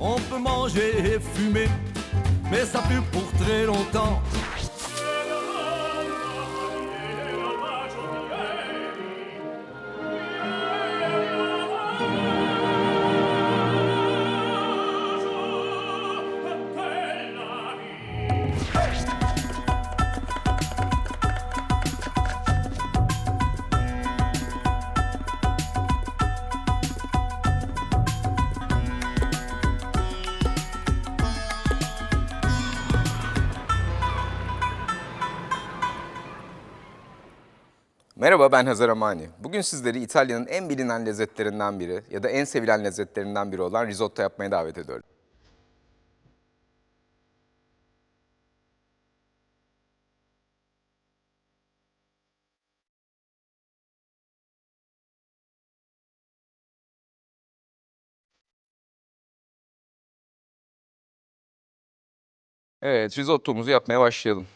on peut manger et fumer, mais ça plus pour très longtemps. Merhaba ben Hazar Amani. Bugün sizleri İtalya'nın en bilinen lezzetlerinden biri ya da en sevilen lezzetlerinden biri olan risotto yapmaya davet ediyorum. Evet, risottomuzu yapmaya başlayalım.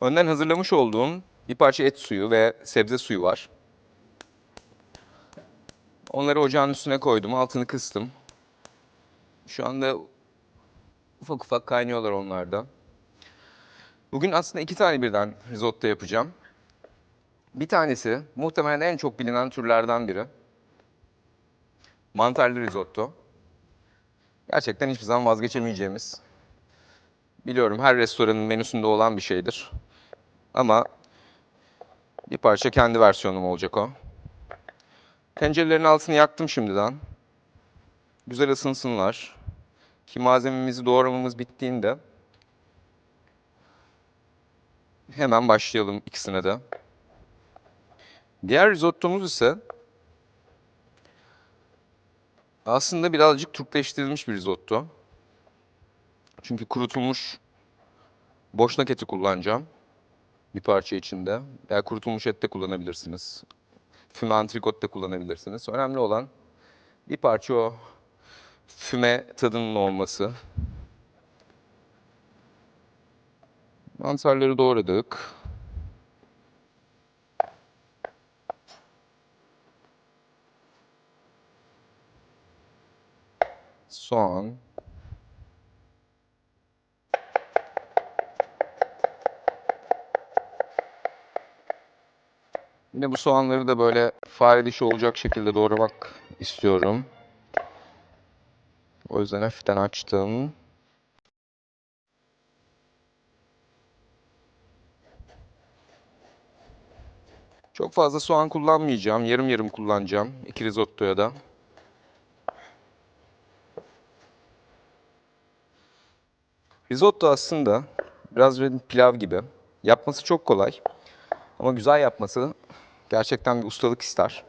Önden hazırlamış olduğum bir parça et suyu ve sebze suyu var. Onları ocağın üstüne koydum, altını kıstım. Şu anda ufak ufak kaynıyorlar onlarda. Bugün aslında iki tane birden risotto yapacağım. Bir tanesi muhtemelen en çok bilinen türlerden biri. Mantarlı risotto. Gerçekten hiçbir zaman vazgeçemeyeceğimiz. Biliyorum her restoranın menüsünde olan bir şeydir. Ama bir parça kendi versiyonum olacak o. Tencerelerin altını yaktım şimdiden. Güzel ısınsınlar. Ki malzememizi doğramamız bittiğinde hemen başlayalım ikisine de. Diğer risottomuz ise aslında birazcık Türkleştirilmiş bir risotto. Çünkü kurutulmuş boşnak eti kullanacağım bir parça içinde. Veya kurutulmuş et de kullanabilirsiniz. Füme antrikot da kullanabilirsiniz. Önemli olan bir parça o füme tadının olması. Mantarları doğradık. Soğan. Yine bu soğanları da böyle fare dişi olacak şekilde doğramak istiyorum. O yüzden hafiften açtım. Çok fazla soğan kullanmayacağım. Yarım yarım kullanacağım. iki risottoya da. Risotto aslında biraz pilav gibi. Yapması çok kolay. Ama güzel yapması gerçekten bir ustalık ister.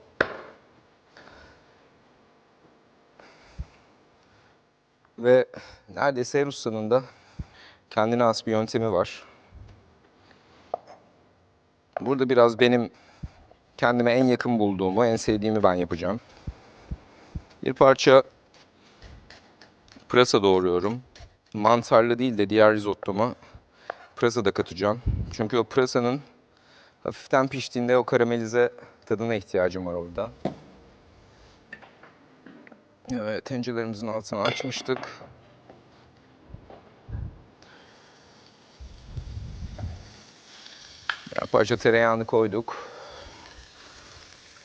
Ve neredeyse her ustanın da kendine has bir yöntemi var. Burada biraz benim kendime en yakın bulduğumu, en sevdiğimi ben yapacağım. Bir parça pırasa doğruyorum. Mantarlı değil de diğer risottoma pırasa da katacağım. Çünkü o pırasanın Hafiften piştiğinde o karamelize tadına ihtiyacım var orada. Evet, tencerelerimizin altını açmıştık. Bir parça tereyağını koyduk.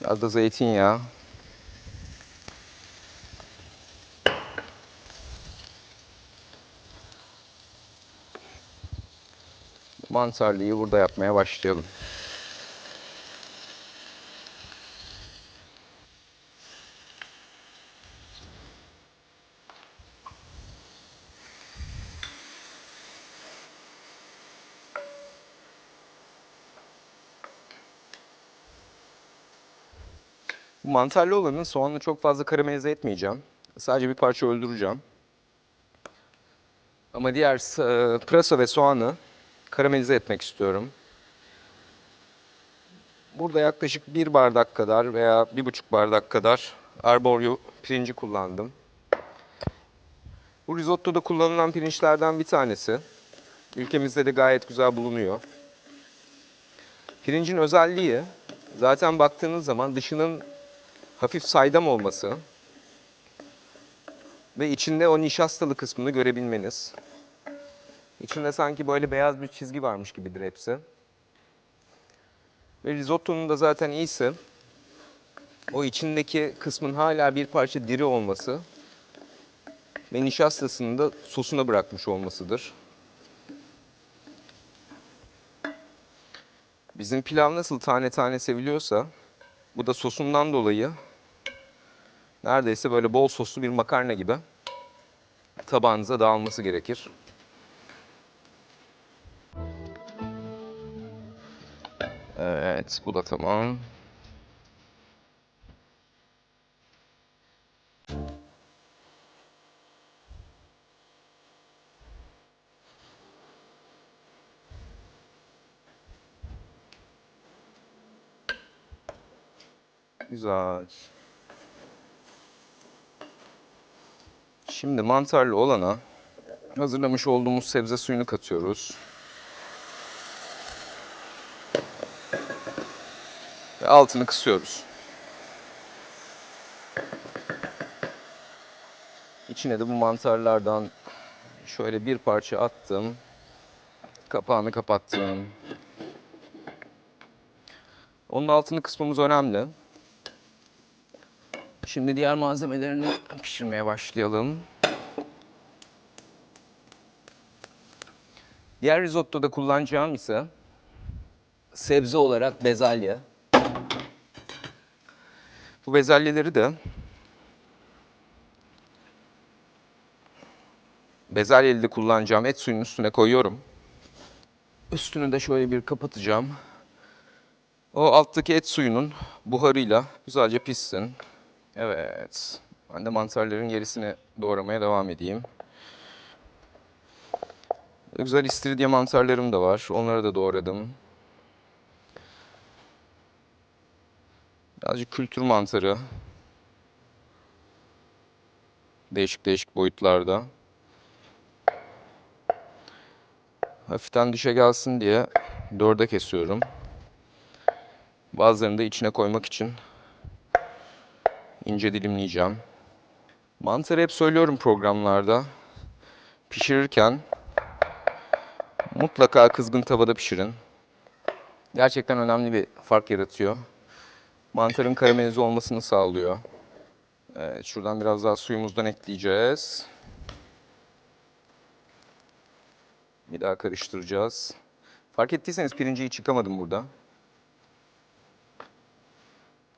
Biraz da zeytinyağı. Mantarlıyı burada yapmaya başlayalım. Bu mantarlı olanın soğanını çok fazla karamelize etmeyeceğim. Sadece bir parça öldüreceğim. Ama diğer e, pırasa ve soğanı karamelize etmek istiyorum. Burada yaklaşık bir bardak kadar veya bir buçuk bardak kadar arborio pirinci kullandım. Bu risottoda kullanılan pirinçlerden bir tanesi. Ülkemizde de gayet güzel bulunuyor. Pirincin özelliği zaten baktığınız zaman dışının hafif saydam olması Ve içinde o nişastalı kısmını görebilmeniz. İçinde sanki böyle beyaz bir çizgi varmış gibidir hepsi. Ve risottonun da zaten iyisi o içindeki kısmın hala bir parça diri olması ve nişastasını da sosuna bırakmış olmasıdır. Bizim pilav nasıl tane tane seviliyorsa bu da sosundan dolayı neredeyse böyle bol soslu bir makarna gibi tabağınıza dağılması gerekir. Evet, bu da tamam. Güzel. Şimdi mantarlı olana hazırlamış olduğumuz sebze suyunu katıyoruz. Ve altını kısıyoruz. İçine de bu mantarlardan şöyle bir parça attım. Kapağını kapattım. Onun altını kısmamız önemli. Şimdi diğer malzemelerini pişirmeye başlayalım. Diğer risottoda kullanacağım ise sebze olarak bezelye. Bu bezelyeleri de bezelyeli de kullanacağım et suyunun üstüne koyuyorum. Üstünü de şöyle bir kapatacağım. O alttaki et suyunun buharıyla güzelce pişsin. Evet. Ben de mantarların gerisini doğramaya devam edeyim. Güzel istiridye mantarlarım da var. Onları da doğradım. Birazcık kültür mantarı. Değişik değişik boyutlarda. Hafiften dişe gelsin diye dörde kesiyorum. Bazılarını da içine koymak için ince dilimleyeceğim. Mantarı hep söylüyorum programlarda. Pişirirken mutlaka kızgın tavada pişirin. Gerçekten önemli bir fark yaratıyor. Mantarın karamelize olmasını sağlıyor. Evet, şuradan biraz daha suyumuzdan ekleyeceğiz. Bir daha karıştıracağız. Fark ettiyseniz pirinci hiç yıkamadım burada.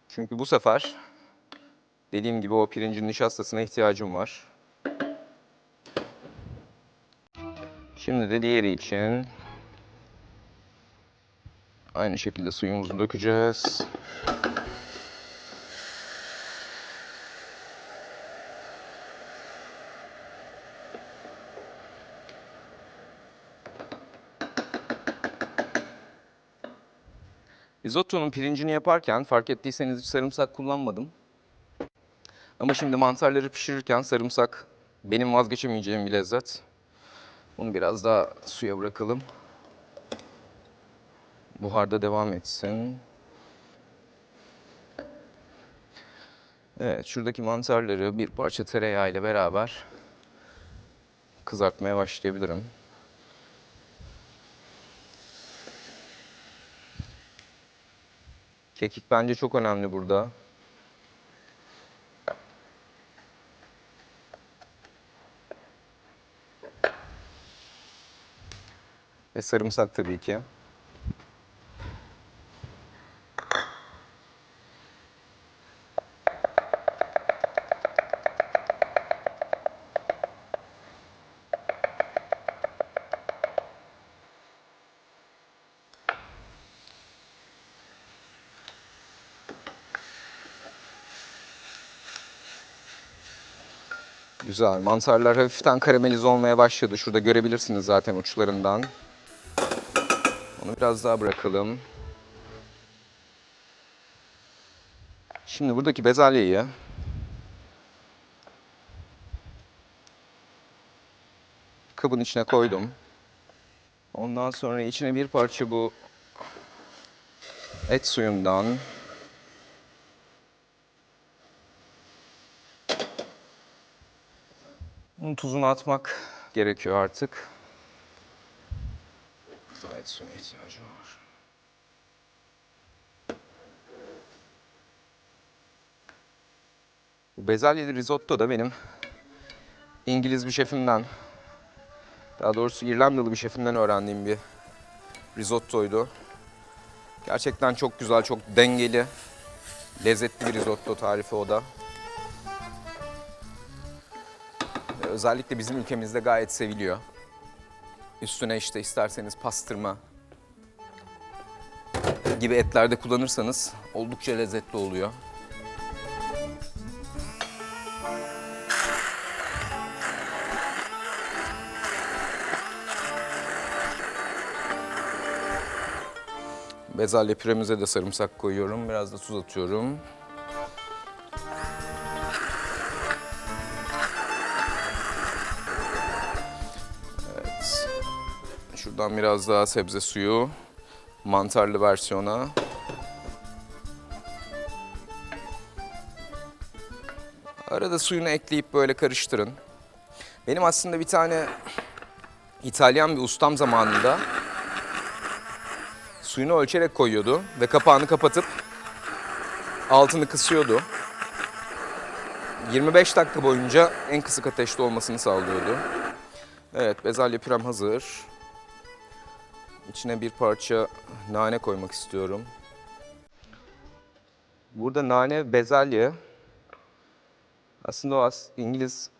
Çünkü bu sefer dediğim gibi o pirincin nişastasına ihtiyacım var. Şimdi de diğeri için aynı şekilde suyumuzu dökeceğiz. Risotto'nun pirincini yaparken fark ettiyseniz hiç sarımsak kullanmadım. Ama şimdi mantarları pişirirken sarımsak benim vazgeçemeyeceğim bir lezzet. Bunu biraz daha suya bırakalım. Buharda devam etsin. Evet, şuradaki mantarları bir parça tereyağı ile beraber kızartmaya başlayabilirim. Kekik bence çok önemli burada. Ve sarımsak tabii ki. Güzel. Mantarlar hafiften karamelize olmaya başladı. Şurada görebilirsiniz zaten uçlarından. Onu biraz daha bırakalım. Şimdi buradaki bezelyeyi kabın içine koydum. Ondan sonra içine bir parça bu et suyundan Bunun tuzunu atmak gerekiyor artık. Gayet suya ihtiyacı var. Bezelyeli risotto da benim İngiliz bir şefimden, daha doğrusu İrlandalı bir şefimden öğrendiğim bir risottoydu. Gerçekten çok güzel, çok dengeli, lezzetli bir risotto tarifi o da. Özellikle bizim ülkemizde gayet seviliyor. Üstüne işte isterseniz pastırma gibi etlerde kullanırsanız oldukça lezzetli oluyor. Bezelye püremize de sarımsak koyuyorum. Biraz da tuz atıyorum. Şuradan biraz daha sebze suyu. Mantarlı versiyona. Arada suyunu ekleyip böyle karıştırın. Benim aslında bir tane İtalyan bir ustam zamanında suyunu ölçerek koyuyordu ve kapağını kapatıp altını kısıyordu. 25 dakika boyunca en kısık ateşte olmasını sağlıyordu. Evet, bezelye pürem hazır. İçine bir parça nane koymak istiyorum. Burada nane, bezelye. Aslında o as- İngiliz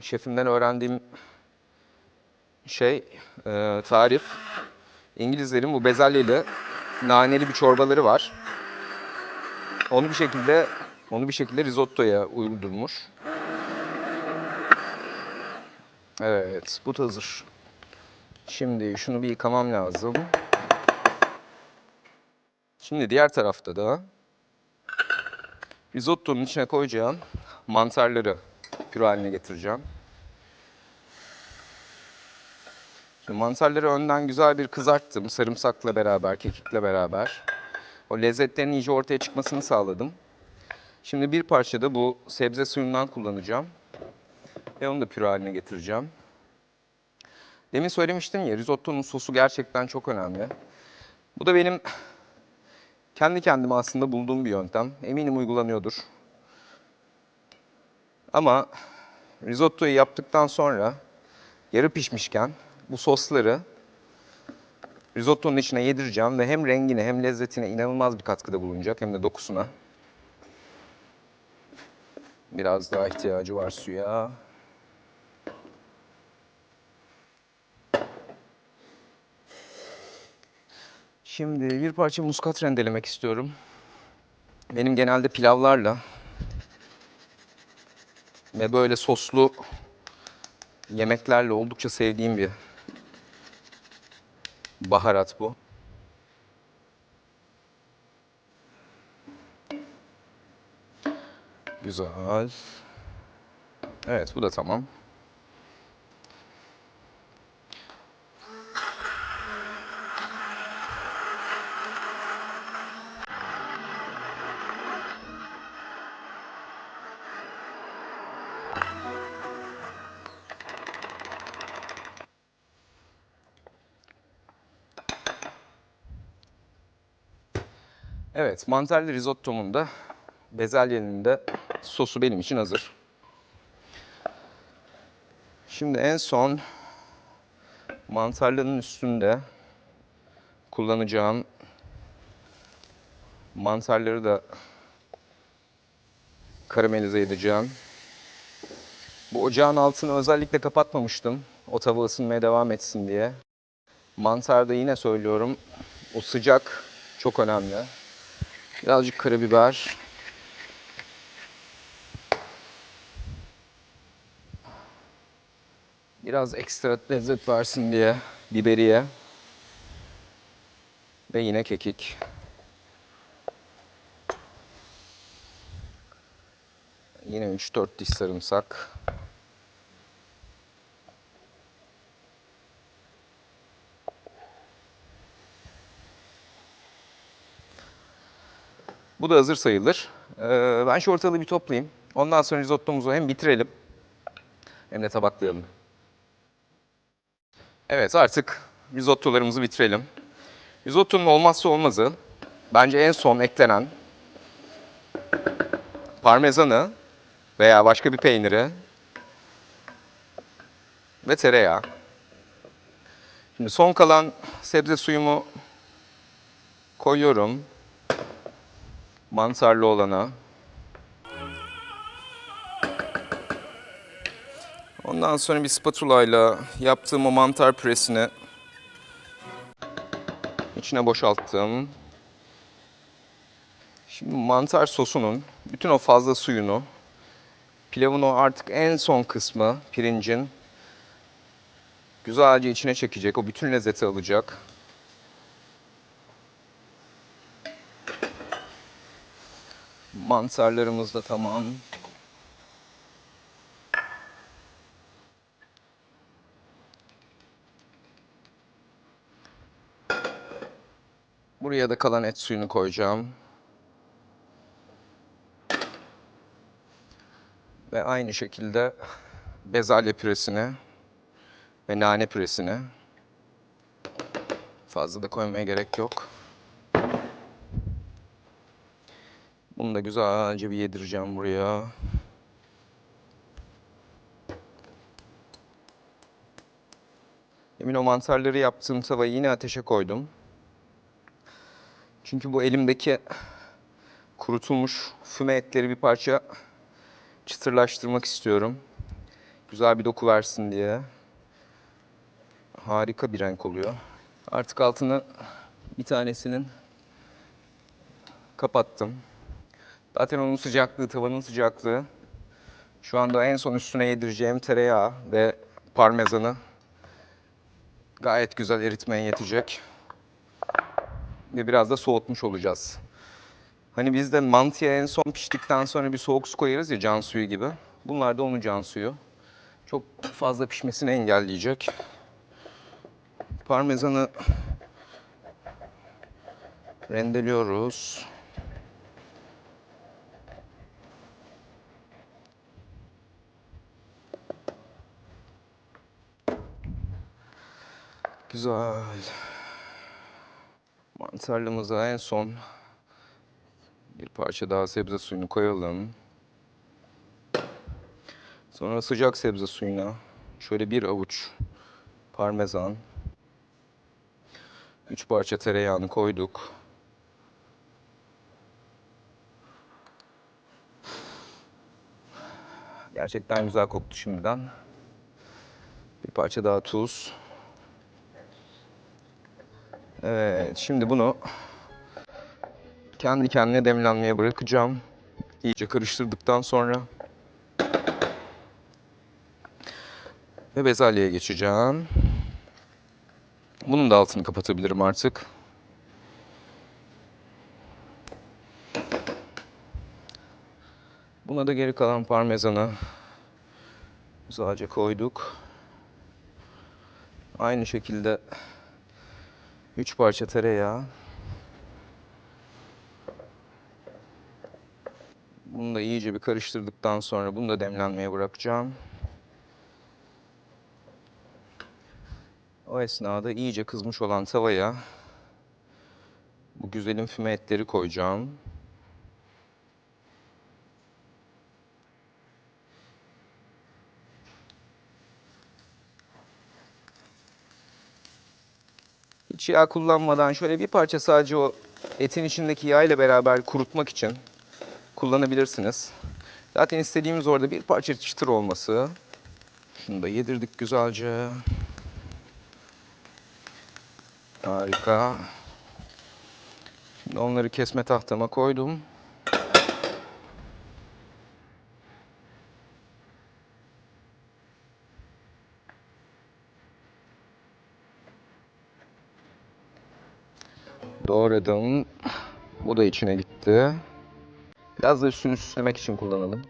şefimden öğrendiğim şey, e, tarif. İngilizlerin bu bezelyeyle naneli bir çorbaları var. Onu bir şekilde onu bir şekilde risottoya uydurmuş. Evet, bu da hazır. Şimdi şunu bir yıkamam lazım. Şimdi diğer tarafta da risottonun içine koyacağım mantarları püre haline getireceğim. Şimdi mantarları önden güzel bir kızarttım. Sarımsakla beraber, kekikle beraber. O lezzetlerin iyice ortaya çıkmasını sağladım. Şimdi bir parça da bu sebze suyundan kullanacağım. Ve onu da püre haline getireceğim. Demin söylemiştim ya risottonun sosu gerçekten çok önemli. Bu da benim kendi kendime aslında bulduğum bir yöntem. Eminim uygulanıyordur. Ama risottoyu yaptıktan sonra yarı pişmişken bu sosları risottonun içine yedireceğim ve hem rengine hem lezzetine inanılmaz bir katkıda bulunacak hem de dokusuna. Biraz daha ihtiyacı var suya. Şimdi bir parça muskat rendelemek istiyorum. Benim genelde pilavlarla ve böyle soslu yemeklerle oldukça sevdiğim bir baharat bu. Güzel. Evet bu da tamam. Evet, mantarlı risottomun da bezelyenin de sosu benim için hazır. Şimdi en son mantarlının üstünde kullanacağım mantarları da karamelize edeceğim. Bu ocağın altını özellikle kapatmamıştım. O tava ısınmaya devam etsin diye. Mantarda yine söylüyorum o sıcak çok önemli. Birazcık karabiber. Biraz ekstra lezzet versin diye biberiye. Ve yine kekik. Yine 3-4 diş sarımsak. Bu da hazır sayılır. Ee, ben şu ortalığı bir toplayayım. Ondan sonra risottomuzu hem bitirelim hem de tabaklayalım. Evet artık risottolarımızı bitirelim. Risottonun olmazsa olmazı bence en son eklenen parmesanı veya başka bir peyniri ve tereyağı. Şimdi son kalan sebze suyumu koyuyorum. Mantarlı olana. Ondan sonra bir spatula ile yaptığım o mantar püresini içine boşalttım. Şimdi mantar sosunun bütün o fazla suyunu pilavın o artık en son kısmı pirincin güzelce içine çekecek. O bütün lezzeti alacak. Mantarlarımız da tamam. Buraya da kalan et suyunu koyacağım. Ve aynı şekilde bezelye püresini ve nane püresini fazla da koymaya gerek yok. Bunu da güzelce bir yedireceğim buraya. Emin o mantarları yaptığım tavayı yine ateşe koydum. Çünkü bu elimdeki kurutulmuş füme etleri bir parça çıtırlaştırmak istiyorum. Güzel bir doku versin diye. Harika bir renk oluyor. Artık altını bir tanesinin kapattım. Zaten onun sıcaklığı, tavanın sıcaklığı. Şu anda en son üstüne yedireceğim tereyağı ve parmesanı gayet güzel eritmeye yetecek. Ve biraz da soğutmuş olacağız. Hani biz de mantıya en son piştikten sonra bir soğuk su koyarız ya can suyu gibi. Bunlar da onun can suyu. Çok fazla pişmesini engelleyecek. Parmesanı rendeliyoruz. Güzel. Mantarlımıza en son bir parça daha sebze suyunu koyalım. Sonra sıcak sebze suyuna şöyle bir avuç parmesan, üç parça tereyağını koyduk. Gerçekten güzel koktu şimdiden. Bir parça daha tuz. Evet, şimdi bunu kendi kendine demlenmeye bırakacağım. İyice karıştırdıktan sonra ve bezelyeye geçeceğim. Bunun da altını kapatabilirim artık. Buna da geri kalan parmesanı güzelce koyduk. Aynı şekilde 3 parça tereyağı. Bunu da iyice bir karıştırdıktan sonra bunu da demlenmeye bırakacağım. O esnada iyice kızmış olan tavaya bu güzelim füme etleri koyacağım. Hiç yağ kullanmadan şöyle bir parça sadece o etin içindeki yağ ile beraber kurutmak için kullanabilirsiniz. Zaten istediğimiz orada bir parça çıtır olması. Şunu da yedirdik güzelce. Harika. Şimdi onları kesme tahtama koydum. Doğradım. Bu da içine gitti. Biraz da üstünü süslemek için kullanalım.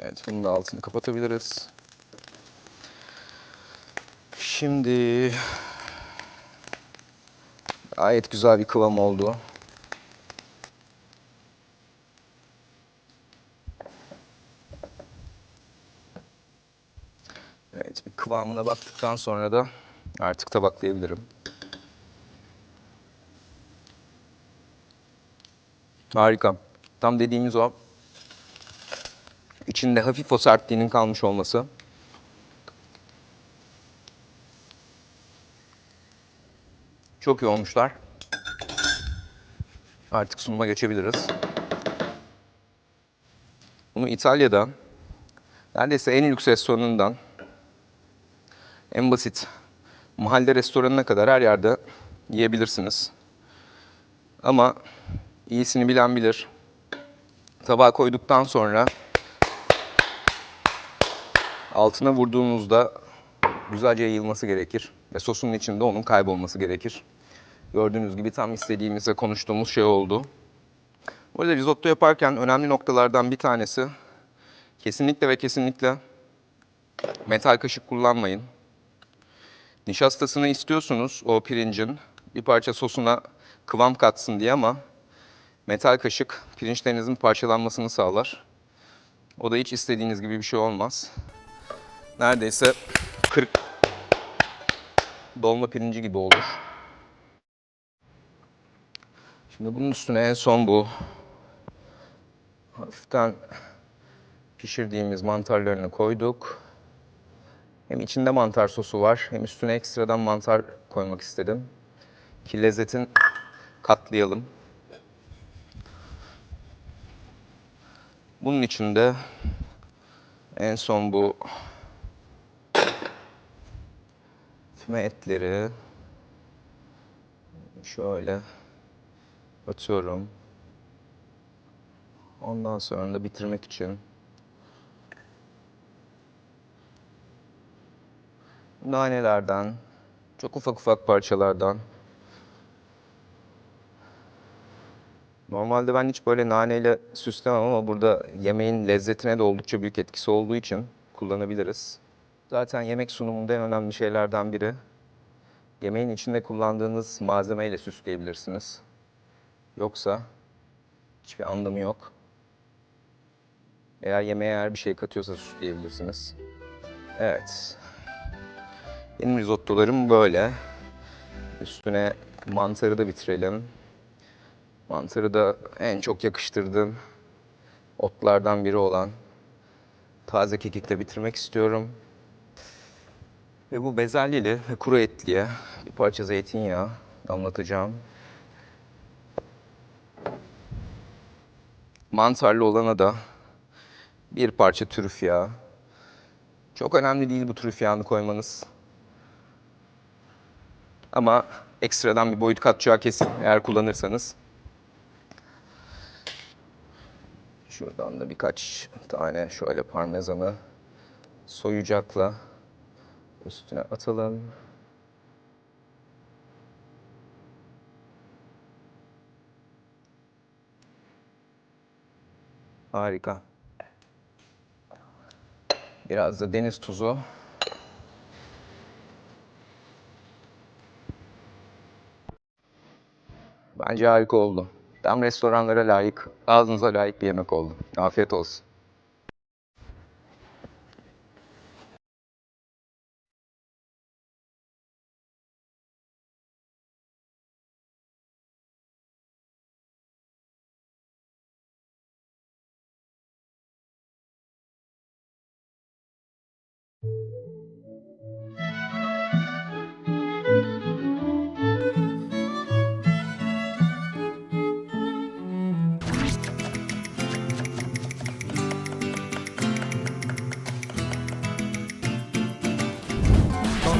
Evet, bunun da altını kapatabiliriz. Şimdi Gayet güzel bir kıvam oldu. Evet, bir kıvamına baktıktan sonra da artık tabaklayabilirim. Harika. Tam dediğimiz o. İçinde hafif o sertliğinin kalmış olması. Çok iyi olmuşlar. Artık sunuma geçebiliriz. Bunu İtalya'da neredeyse en lüks restoranından en basit mahalle restoranına kadar her yerde yiyebilirsiniz. Ama iyisini bilen bilir. Tabağa koyduktan sonra altına vurduğunuzda güzelce yayılması gerekir. Ve sosun içinde onun kaybolması gerekir. Gördüğünüz gibi tam istediğimiz ve konuştuğumuz şey oldu. Bu arada risotto yaparken önemli noktalardan bir tanesi kesinlikle ve kesinlikle metal kaşık kullanmayın. Nişastasını istiyorsunuz o pirincin bir parça sosuna kıvam katsın diye ama metal kaşık pirinçlerinizin parçalanmasını sağlar. O da hiç istediğiniz gibi bir şey olmaz. Neredeyse 40 dolma pirinci gibi olur. Şimdi bunun üstüne en son bu hafiften pişirdiğimiz mantarlarını koyduk. Hem içinde mantar sosu var hem üstüne ekstradan mantar koymak istedim. Ki lezzetin katlayalım. Bunun içinde en son bu füme etleri şöyle atıyorum. Ondan sonra da bitirmek için nanelerden, çok ufak ufak parçalardan. Normalde ben hiç böyle naneyle süslemem ama burada yemeğin lezzetine de oldukça büyük etkisi olduğu için kullanabiliriz. Zaten yemek sunumunda en önemli şeylerden biri yemeğin içinde kullandığınız malzemeyle süsleyebilirsiniz. Yoksa hiçbir anlamı yok. Eğer yemeğe eğer bir şey katıyorsa süsleyebilirsiniz. Evet. Benim risottolarım böyle. Üstüne mantarı da bitirelim. Mantarı da en çok yakıştırdığım otlardan biri olan taze kekikle bitirmek istiyorum. Ve bu bezelyeli ve kuru etliye bir parça zeytinyağı damlatacağım. Mantarlı olana da bir parça trüf yağı. Çok önemli değil bu trüf yağını koymanız. Ama ekstradan bir boyut katacağı kesin eğer kullanırsanız. Şuradan da birkaç tane şöyle parmesanı soyacakla üstüne atalım. Harika. Biraz da deniz tuzu. Bence harika oldu. Tam restoranlara layık, ağzınıza layık bir yemek oldu. Afiyet olsun.